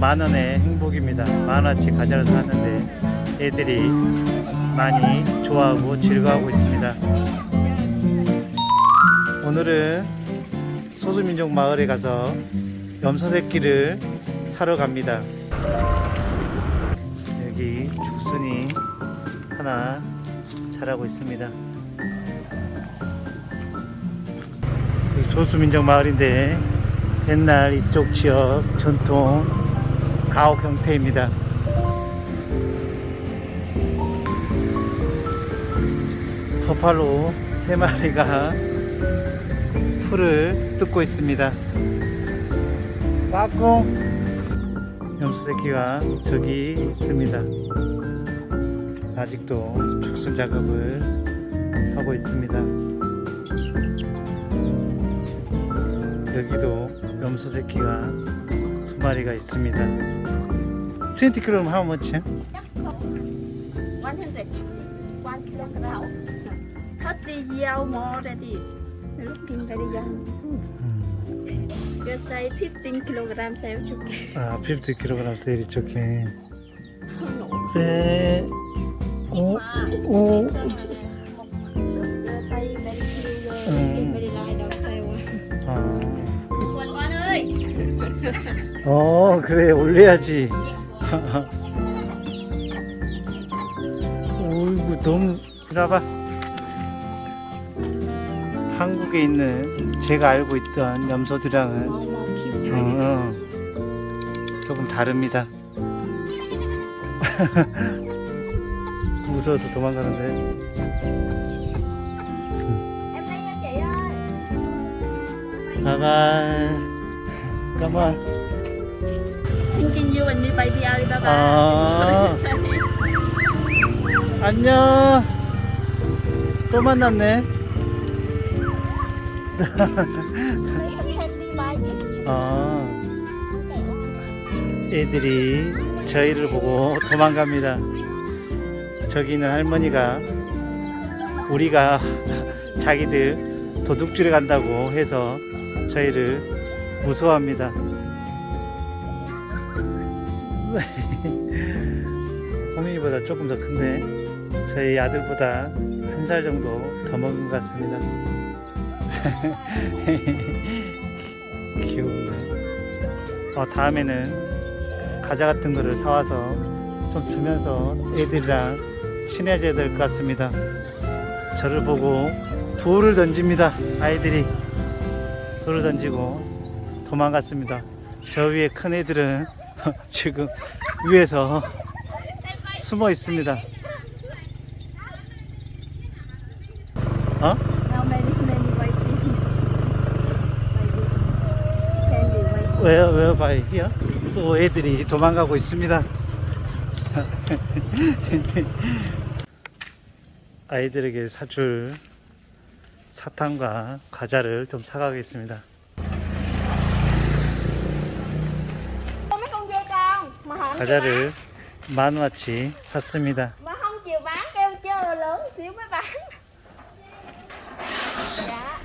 만 원의 행복입니다. 만 원치 과자를 샀는데 애들이 많이 좋아하고 즐거워하고 있습니다. 오늘은 소수민족 마을에 가서 염소새끼를 사러 갑니다. 여기 죽순이 하나 자라고 있습니다. 소수민족 마을인데 옛날 이쪽 지역 전통 가옥 형태입니다. 버팔로 세 마리가 풀을 뜯고 있습니다. 까꿍 염소 새끼가 저기 있습니다. 아직도 죽순 작업을 하고 있습니다. 여기도 염소 새끼가 두 마리가 있습니다. 20kg how much? 100 one kilogram 30 year more already looking very young you say 15 kilogram sale okay 아, 50kg 세일이 좋게. 네. 오, 오, 어, 그래, 올려야지. 어이구, 너무, 이라봐. 한국에 있는 제가 알고 있던 염소들랑은 cute 어, 어, 조금 다릅니다. 무서워서 도망가는데. ơi 바이바이. 까만. Thinking you and me bye bye 아, 안녕. 또 만났네. 아, 애들이 저희를 보고 도망갑니다. 저기 있는 할머니가 우리가 자기들 도둑질에 간다고 해서 저희를 무서워합니다. 호민이보다 조금 더 큰데 저희 아들보다 한 살 정도 더 먹은 것 같습니다. 귀여운데. 어, 다음에는 과자 같은 거를 사와서 좀 주면서 애들이랑 친해져야 될 것 같습니다. 저를 보고 돌을 던집니다. 아이들이 돌을 던지고 도망갔습니다. 저 위에 큰 애들은 지금 위에서 숨어 있습니다. 어? 왜요? 왜요? 바이 히야? 또 애들이 도망가고 있습니다. 아이들에게 사줄 사탕과 과자를 좀 사가겠습니다. mấy con dê con mà không chịu bán 과자를 만 원치 샀습니다. mà không chịu bán kêu chờ lớn xíu mới bán dạ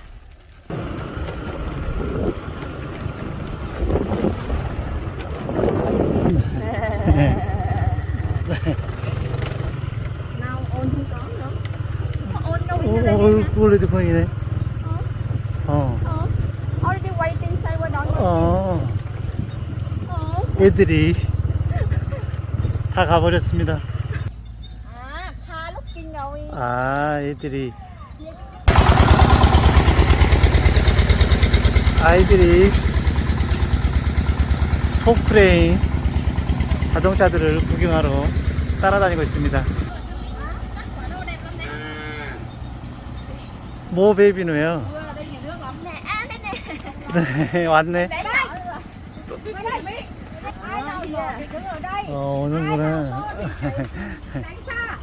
nào ôn không có nữa Có ôn đâu 오, in đây 오, 꿀레드 콩이네. 어, ờ already waiting say we're done 어, ờ 애들이 다 가버렸습니다. rồi 아, 애들이. 아이들이 포크레인 자동차들을 구경하러 따라다니고 있습니다. nè à đây nè 네, 왔네. 어. Tránh xa.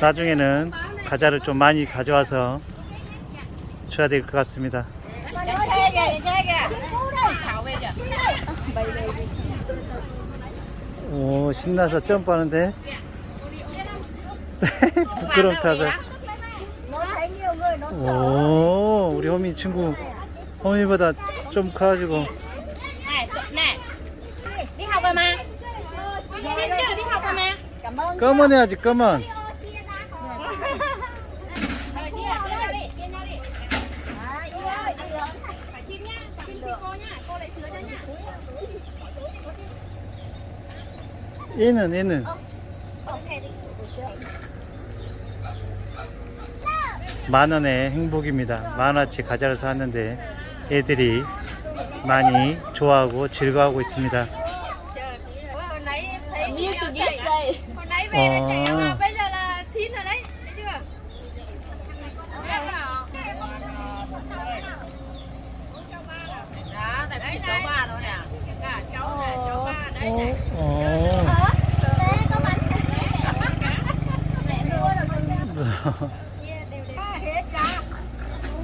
나중에는 과자를 좀 많이 가져와서 줘야 될 것 같습니다. 오, 신나서 점프하는데. 부끄럼 타서. 오, 우리 호미 친구. 호미보다 좀 커가지고. Này, nè. rồi mà Xin chưa đi học rồi mà cảm ơn 검은 해야지 nhá 얘는 얘는 만 원의 행복입니다. 만 원치 과자를 사왔는데 애들이 많이 좋아하고 즐거워하고 있습니다. Ờ. về là trẻ mà bây giờ là chín rồi đấy thấy chưa? Đó, tại vì cháu ba rồi nè. Cháu này, cháu ba đấy này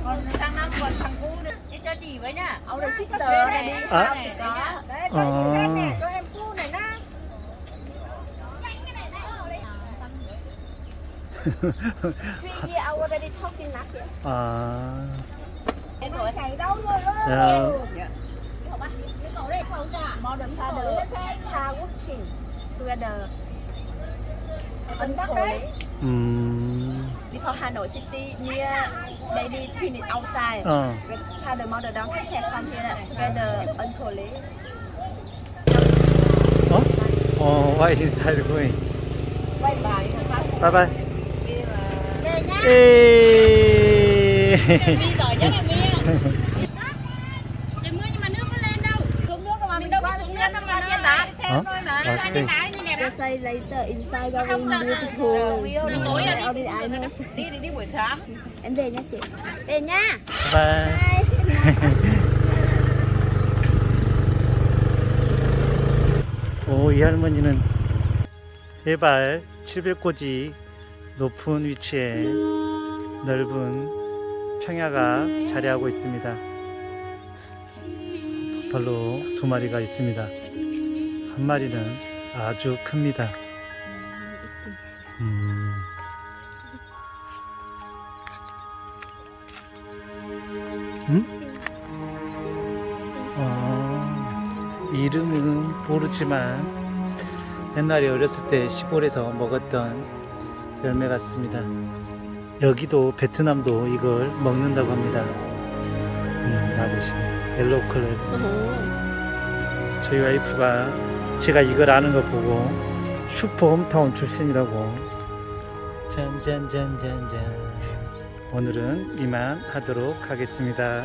Còn sang năm còn thằng cũ nữa. Cho chị với nhá. Ông được shipper này đi. Ờ. Đấy, ờ. em cũ We are already talking Ah. À. Em tuổi chạy Hanoi City near maybe clinic outside. Ờ. With father mother don't take here together uncle Oh, why is going? Bye bye. Bye bye. Về nha 에. đi rồi chứ em Trời mưa nhưng mà nước nó lên đâu Xuống nước mà mình đâu đâu có xuống nước đâu mà nó- đá đi xem thôi mà. Okay. đi nãy như nè Just say later inside going Không sợ- beautiful Ờ, Nó tối rồi đi. Đi thì đi buổi sáng. em về nha chị về nha Bye. 오, 이 할머니는 해발 700고지 높은 위치에 넓은 평야가 자리하고 있습니다. 별로 두 마리가 있습니다. 한 마리는 아주 큽니다. 음. 음? 어, 이름은 모르지만 옛날에 어렸을 때 시골에서 먹었던 열매 같습니다. 여기도 베트남도 이걸 먹는다고 합니다. 음, 나듯이 옐로우 컬러. 저희 와이프가 제가 이걸 아는 거 보고 슈퍼 홈타운 출신이라고 짠짠짠짠짠 오늘은 이만 하도록 하겠습니다.